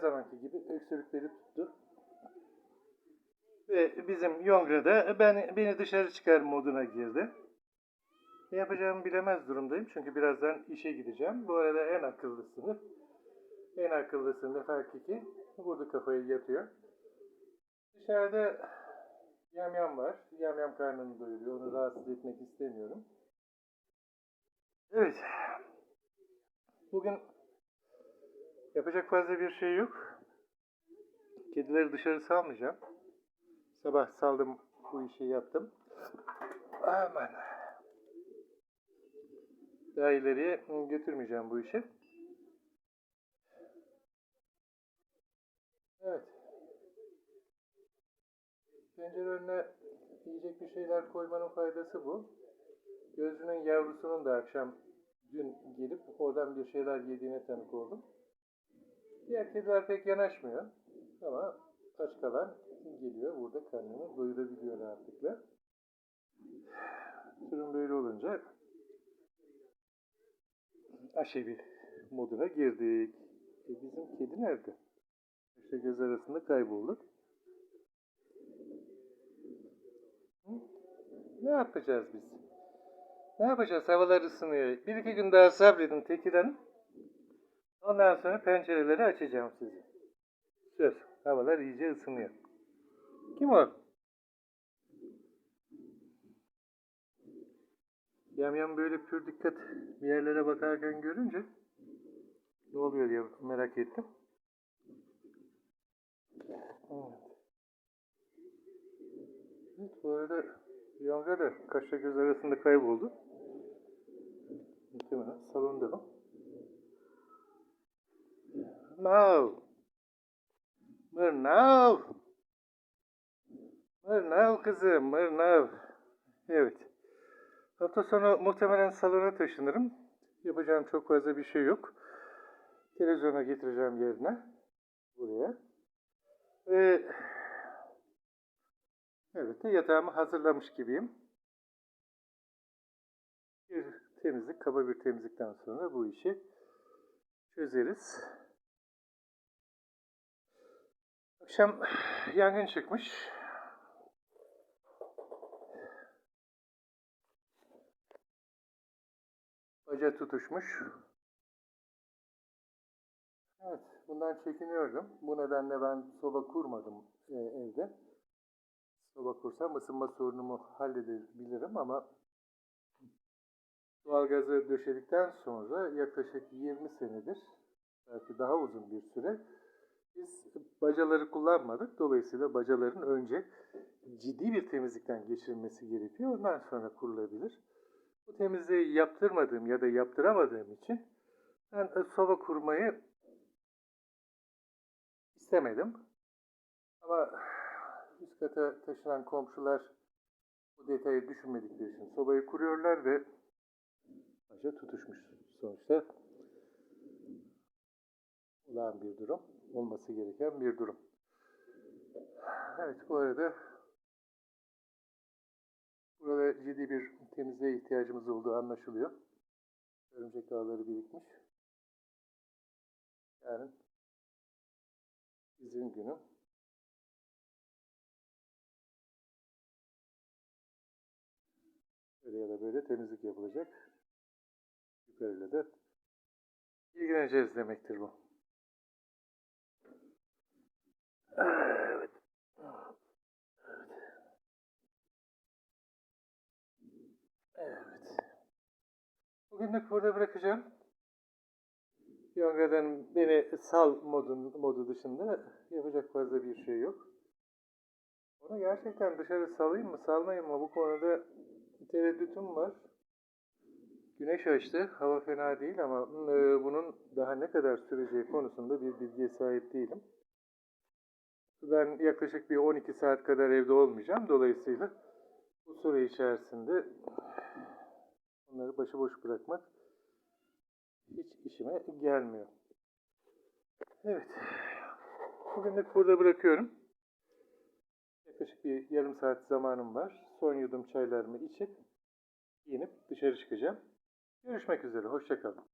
zamanki gibi öksürükleri tuttu. Ve bizim Yongra ben, beni dışarı çıkar moduna girdi. Ne yapacağımı bilemez durumdayım çünkü birazdan işe gideceğim. Bu arada en akıllısını, en akıllısını fark ki burada kafayı yatıyor. Dışarıda yamyam var. Yamyam karnını doyuruyor. Onu rahatsız etmek istemiyorum. Evet. Bugün yapacak fazla bir şey yok. Kedileri dışarı salmayacağım. Sabah saldım bu işi yaptım. Aman. Daha ileriye götürmeyeceğim bu işi. Evet. Pencere önüne yiyecek bir şeyler koymanın faydası bu. Gözünün yavrusunun da akşam dün gelip oradan bir şeyler yediğine tanık oldum. Diğer kediler pek yanaşmıyor. Ama aç kalan geliyor burada karnını doyurabiliyor rahatlıkla. Durum böyle olunca aşevi moduna girdik. E bizim kedi nerede? İşte göz arasında kaybolduk. Ne yapacağız biz? Ne yapacağız? Havalar ısınıyor. Bir iki gün daha sabredin Tekir Hanım. Ondan sonra pencereleri açacağım size. Söz. Havalar iyice ısınıyor. Kim o? Yamyam böyle pür dikkat bir yerlere bakarken görünce ne oluyor diye merak ettim. Evet. Bu arada Yonga da kaşla göz arasında kayboldu. Muhtemelen salonda mı? Mav! Mırnav! Mırnav kızım, mırnav. Evet. Hafta sonu muhtemelen salona taşınırım. Yapacağım çok fazla bir şey yok. Televizyona getireceğim yerine. Buraya. Ve evet de yatağımı hazırlamış gibiyim. Bir temizlik, kaba bir temizlikten sonra bu işi çözeriz. Akşam yangın çıkmış. Baca tutuşmuş. Evet, bundan çekiniyordum. Bu nedenle ben soba kurmadım e, evde. Soba kursam ısınma sorunumu halledebilirim ama doğalgazı döşedikten sonra yaklaşık 20 senedir, belki daha uzun bir süre biz bacaları kullanmadık. Dolayısıyla bacaların önce ciddi bir temizlikten geçirilmesi gerekiyor. Ondan sonra kurulabilir. Bu temizliği yaptırmadığım ya da yaptıramadığım için ben soba kurmayı istemedim. Ama üst kata taşınan komşular bu detayı düşünmedikleri için sobayı kuruyorlar ve baca tutuşmuş sonuçta. Olağan bir durum. Olması gereken bir durum. Evet bu arada burada ciddi bir temizliğe ihtiyacımız olduğu anlaşılıyor. Örümcek ağları birikmiş. Yarın izin günü. Böyle ya da böyle temizlik yapılacak. Yukarıyla da ilgileneceğiz demektir bu. Evet. Evet. Bugünlük burada bırakacağım. Yonga'dan beni sal modun, modu dışında yapacak fazla bir şey yok. Onu gerçekten dışarı salayım mı salmayayım mı bu konuda tereddütüm var. Güneş açtı. Hava fena değil ama e, bunun daha ne kadar süreceği konusunda bir bilgiye sahip değilim. Ben yaklaşık bir 12 saat kadar evde olmayacağım. Dolayısıyla bu süre içerisinde onları başıboş bırakmak hiç işime gelmiyor. Evet. Bugünlük burada bırakıyorum. Yaklaşık bir yarım saat zamanım var. Son yudum çaylarımı içip giyinip dışarı çıkacağım. Görüşmek üzere. Hoşçakalın.